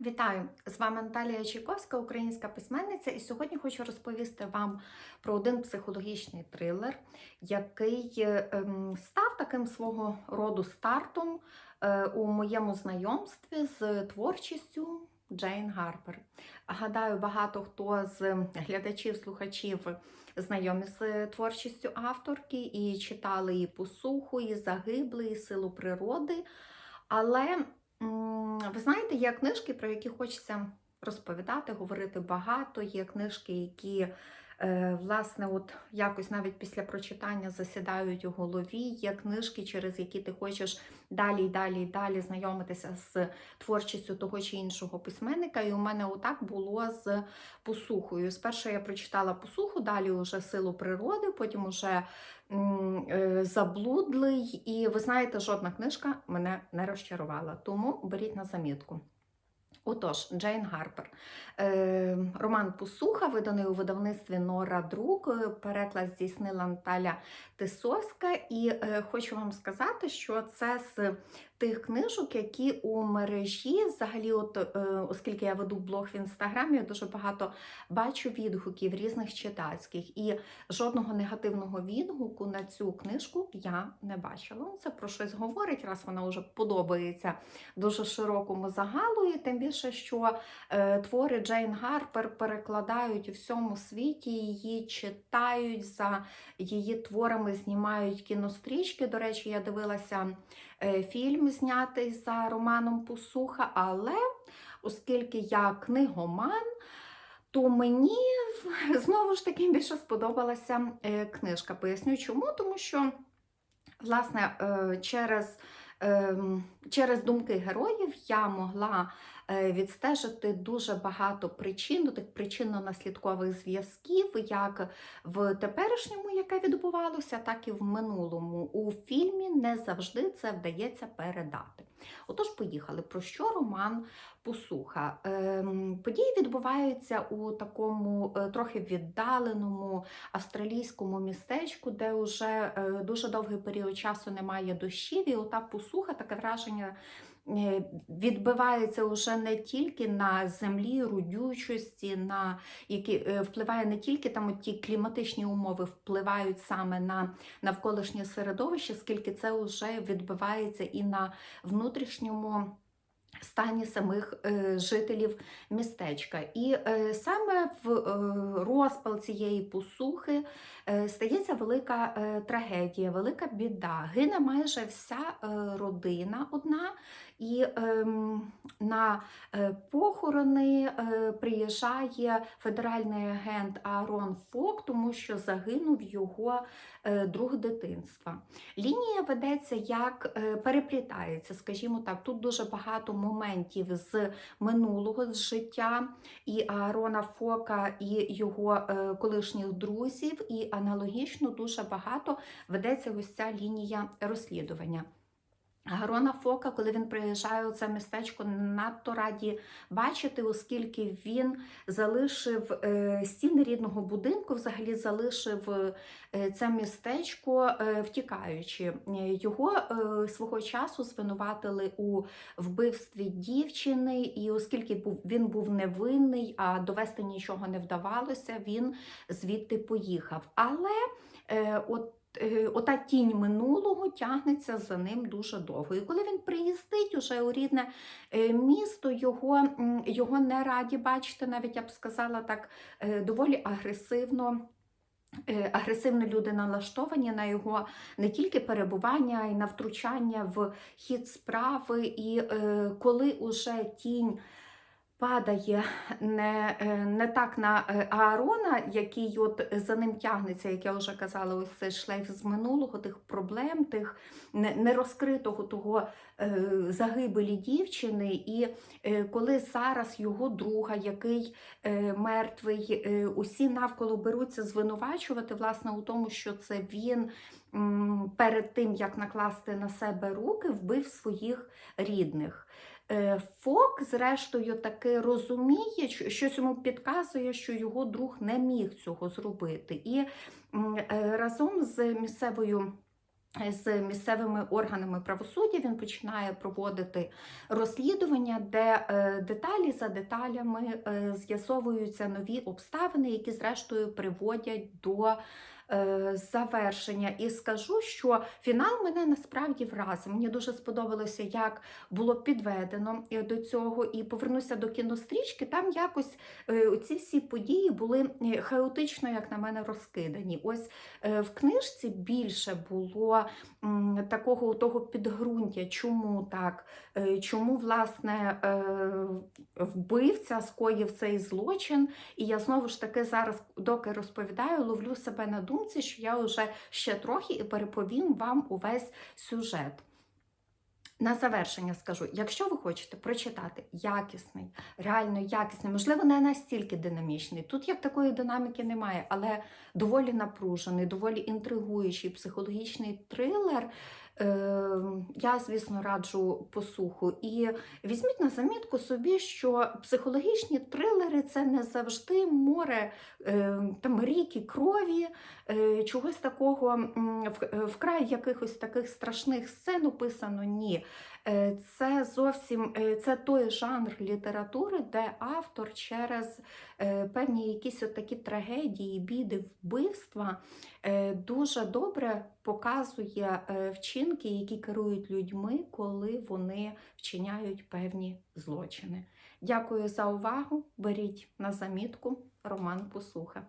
Вітаю! З вами Наталія Чайковська, українська письменниця, і сьогодні хочу розповісти вам про один психологічний трилер, який е, ем, став таким свого роду стартом е, у моєму знайомстві з творчістю Джейн Гарпер. Гадаю, багато хто з глядачів-слухачів знайомі з творчістю авторки і читали і посуху, і загибли, і силу природи. Але Ви знаєте, є книжки, про які хочеться розповідати, говорити багато. Є книжки, які, власне, от якось навіть після прочитання засідають у голові. Є книжки, через які ти хочеш далі і далі і далі знайомитися з творчістю того чи іншого письменника. І у мене отак було з посухою. Спершу я прочитала посуху, далі вже силу природи, потім уже е, заблудлий. І ви знаєте, жодна книжка мене не розчарувала. Тому беріть на замітку. Отож, Джейн Гарпер. Е, роман Посуха, виданий у видавництві Нора Друк. Е, Переклад здійснила Наталя Тисовська. І е, хочу вам сказати, що це з тих книжок, які у мережі, взагалі, от, е, оскільки я веду блог в інстаграмі, я дуже багато бачу відгуків різних читацьких. І жодного негативного відгуку на цю книжку я не бачила. Це про щось говорить, раз вона вже подобається дуже широкому загалу, і тим більше, що е, твори Джейн Гарпер перекладають у всьому світі, її читають за її творами, знімають кінострічки. До речі, я дивилася е, фільм, знятий за романом Посуха, але оскільки я книгоман, то мені знову ж таки більше сподобалася е, книжка. Поясню чому, тому що, власне, е, через ем, через думки героїв я могла відстежити дуже багато причин, тих причинно-наслідкових зв'язків, як в теперішньому, яке відбувалося, так і в минулому. У фільмі не завжди це вдається передати. Отож, поїхали. Про що роман Посуха? Ем, Події відбуваються у такому е, трохи віддаленому австралійському містечку, де вже е, дуже довгий період часу немає дощів, і ота посуха, таке враження. Е, Відбивається вже не тільки на землі, рудючості, на які е, впливає не тільки там ті кліматичні умови впливають саме на навколишнє середовище, скільки це вже відбивається і на внутрішньому стані самих е, жителів містечка. І е, саме в е, розпал цієї посухи стається велика трагедія, велика біда. Гине майже вся родина одна. І ем, на похорони приїжджає федеральний агент Аарон Фок, тому що загинув його друг дитинства. Лінія ведеться як переплітається, скажімо так. Тут дуже багато моментів з минулого з життя і Аарона Фока, і його е, колишніх друзів, і аналогічно дуже багато ведеться ось ця лінія розслідування. Гарона Фока, коли він приїжджає у це містечко, надто раді бачити, оскільки він залишив е, стіни рідного будинку, взагалі залишив е, це містечко е, втікаючи. Його свого часу звинуватили у вбивстві дівчини, і оскільки він був невинний, а довести нічого не вдавалося, він звідти поїхав. Але от ота тінь минулого тягнеться за ним дуже довго. І коли він приїздить уже у рідне е, місто, його, його не раді бачити, навіть я б сказала так, е, доволі агресивно. е, Агресивно люди налаштовані на його не тільки перебування, а й на втручання в хід справи. І е, коли уже тінь падає не, е, не так на е, Аарона, який от за ним тягнеться, як я вже казала, ось цей шлейф з минулого, тих проблем, тих нерозкритого того е, загибелі дівчини. І коли зараз його друга, який мертвий, усі навколо беруться звинувачувати власне у тому, що це він перед тим, як накласти на себе руки, вбив своїх рідних. Е, Фок, зрештою, таки розуміє, щось йому підказує, що його друг не міг цього зробити. І е, разом з місцевою з місцевими органами правосуддя він починає проводити розслідування, де е, деталі за деталями е, з'ясовуються нові обставини, які зрештою приводять до е, завершення. І скажу, що фінал мене насправді вразив. Мені дуже сподобалося, як було підведено е, до цього. І повернуся до кінострічки. Там якось е, ці всі події були е, хаотично, як на мене, розкидані. Ось е, в книжці більше було такого того підґрунтя, чому так, Е, чому власне е, вбивця скоїв цей злочин. І я знову ж таки зараз, доки розповідаю, ловлю себе на думці, що я вже ще трохи і переповім вам увесь сюжет. На завершення скажу: якщо ви хочете прочитати якісний, реально якісний, можливо, не настільки динамічний. Тут як такої динаміки немає, але доволі напружений, доволі інтригуючий психологічний трилер. Е, Я, звісно, раджу посуху. І візьміть на замітку собі, що психологічні трилери це не завжди море е, там ріки крові, е, чогось такого вкрай якихось таких страшних сцен описано. Ні. Це зовсім це той жанр літератури, де автор через певні якісь такі трагедії, біди, вбивства дуже добре показує е, вчинки, які керують людьми, коли вони вчиняють певні злочини. Дякую за увагу. Беріть на замітку Роман Посуха.